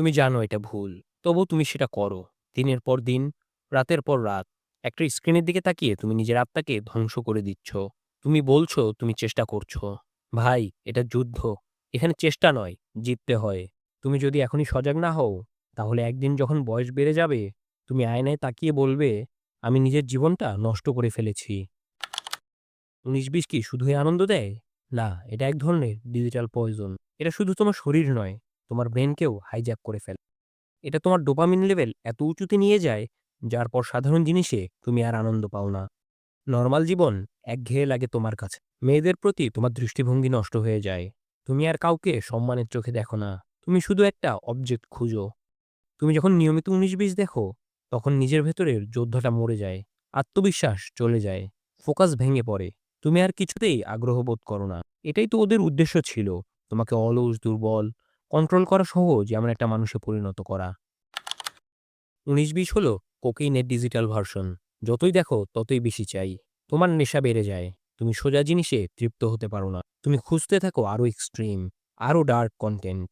তুমি জানো এটা ভুল। তবু তুমি সেটা করো। দিনের পর দিন, রাতের পর রাত, একটা স্ক্রিনের দিকে তাকিয়ে তুমি নিজের আত্মাকে ধ্বংস করে দিচ্ছ। তুমি বলছো, তুমি চেষ্টা করছ। ভাই, এটা যুদ্ধ। এখানে চেষ্টা নয়, জিততে হয়। তুমি যদি এখনই সজাগ না হও, তাহলে একদিন যখন বয়স বেড়ে যাবে, তুমি আয়নায় তাকিয়ে বলবে, আমি নিজের জীবনটা নষ্ট করে ফেলেছি উনিশ বিশ কি শুধুই আনন্দ দেয়? না, এটা এক ধরনের ডিজিটাল পয়জন এটা শুধু তোমার শরীর নয় তোমার ব্রেনকেও হাইজ্যাক করে ফেলে। এটা তোমার ডোপামিন লেভেল এত উঁচুতে নিয়ে যায়, যার পর সাধারণ জিনিসে তুমি আর আনন্দ পাও না। নর্মাল জীবন একঘেয়ে লাগে তোমার কাছে। মেয়েদের প্রতি তোমার দৃষ্টিভঙ্গি নষ্ট হয়ে যায়। তুমি আর কাউকে সম্মানের চোখে দেখো না। তুমি শুধু একটা অবজেক্ট খুঁজো। তুমি যখন নিয়মিত উনিশ বিশ দেখো, তখন নিজের ভেতরের যোদ্ধাটা মরে যায়, আত্মবিশ্বাস চলে যায় ফোকাস ভেঙে পড়ে। তুমি আর কিছুতেই আগ্রহ বোধ করো না। এটাই তো ওদের উদ্দেশ্য ছিল। তোমাকে অলস, দুর্বল কন্ট্রোল করা সহজ, এমন একটা মানুষে পরিণত করা। উনিশ বিশ হলো কোকেইনের ডিজিটাল ভার্সন যতই দেখো, ততই বেশি চাই। তোমার নেশা বেড়ে যায়। তুমি সোজা জিনিসে তৃপ্ত হতে পারো না। তুমি খুঁজতে থাকো আরও এক্সট্রিম আরও ডার্ক কন্টেন্ট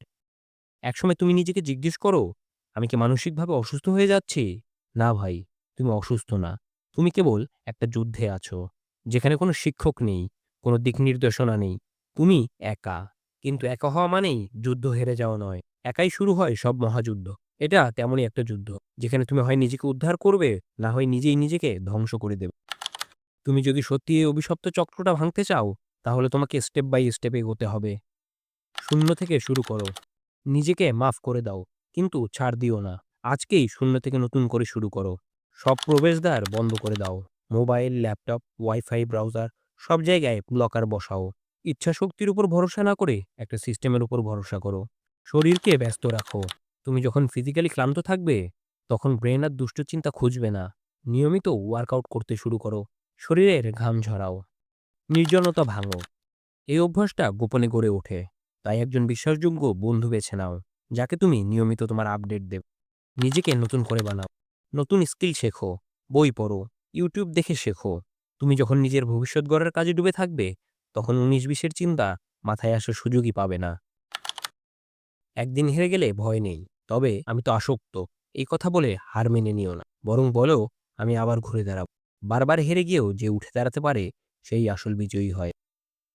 একসময় তুমি নিজেকে জিজ্ঞেস করো, আমি কি মানসিকভাবে অসুস্থ হয়ে যাচ্ছি? না ভাই, তুমি অসুস্থ না। তুমি কেবল একটা যুদ্ধে আছো, যেখানে কোনো শিক্ষক নেই, কোনো দিক নির্দেশনা নেই। তুমি একা। কিন্তু একা হওয়া মানেই যুদ্ধ হেরে যাওয়া নয়। একাই শুরু হয় সব মহাযুদ্ধ। এটা তেমনই একটা যুদ্ধ, যেখানে তুমি হয় নিজেকে উদ্ধার করবে, না হয় নিজেই নিজেকে ধ্বংস করে দেবে। তুমি যদি সত্যি এই অভিশপ্ত চক্রটা ভাঙতে চাও, তাহলে তোমাকে স্টেপ বাই স্টেপ এগোতে হবে। শূন্য থেকে শুরু করো। নিজেকে মাফ করে দাও, কিন্তু ছাড় দিও না। আজকেই শূন্য থেকে নতুন করে শুরু করো। সব প্রবেশদ্বার বন্ধ করে দাও। মোবাইল, ল্যাপটপ ওয়াইফাই ব্রাউজার সব জায়গায় ব্লকার বসাও। ইচ্ছা শক্তির উপর ভরসা না করে একটা সিস্টেমের উপর ভরসা করো। শরীরকে ব্যস্ত রাখো। তুমি যখন ফিজিক্যালি ক্লান্ত থাকবে, তখন ব্রেন আর দুষ্টচিন্তা খুঁজবে না। নিয়মিত ওয়ার্কআউট করতে শুরু করো। শরীরের ঘাম ঝরাও। নির্জনতা ভাঙো। এই অভ্যাসটা গোপনে গড়ে ওঠে। তাই একজন বিশ্বাসযোগ্য বন্ধু বেছে নাও, যাকে তুমি নিয়মিত তোমার আপডেট দেব। নিজেকে নতুন করে বানাও। নতুন স্কিল শেখো। বই পড়ো। ইউটিউব দেখে শেখো। তুমি যখন নিজের ভবিষ্যৎ গড়ার কাজে ডুবে থাকবে তখন উনিশ বিশের চিন্তা মাথায় আসার সুযোগই পাবে না। একদিন হেরে গেলে ভয় নেই, তবে আমি তো আসক্ত। এই কথা বলে হার মেনে নিও না, বরং বলো, আমি আবার ঘুরে দাঁড়াবো। বারবার হেরে গিয়েও যে উঠে দাঁড়াতে পারে, সেই আসল বিজয়ী হয়।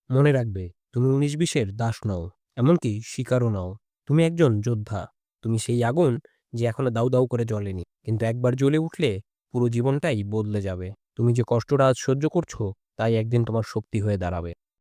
মনে রাখবে, তুমি উনিশ বিশের দাস নও, এমনকি শিকারও নও। তুমি একজন যোদ্ধা, তুমি সেই আগুন যে এখনও দাউ দাউ করে জ্বলেনি, কিন্তু একবার জ্বলে উঠলে পুরো জীবনটাই বদলে যাবে। তুমি যে কষ্টটা আজ সহ্য করছ, তাই একদিন তোমার শক্তি হয়ে দাঁড়াবে।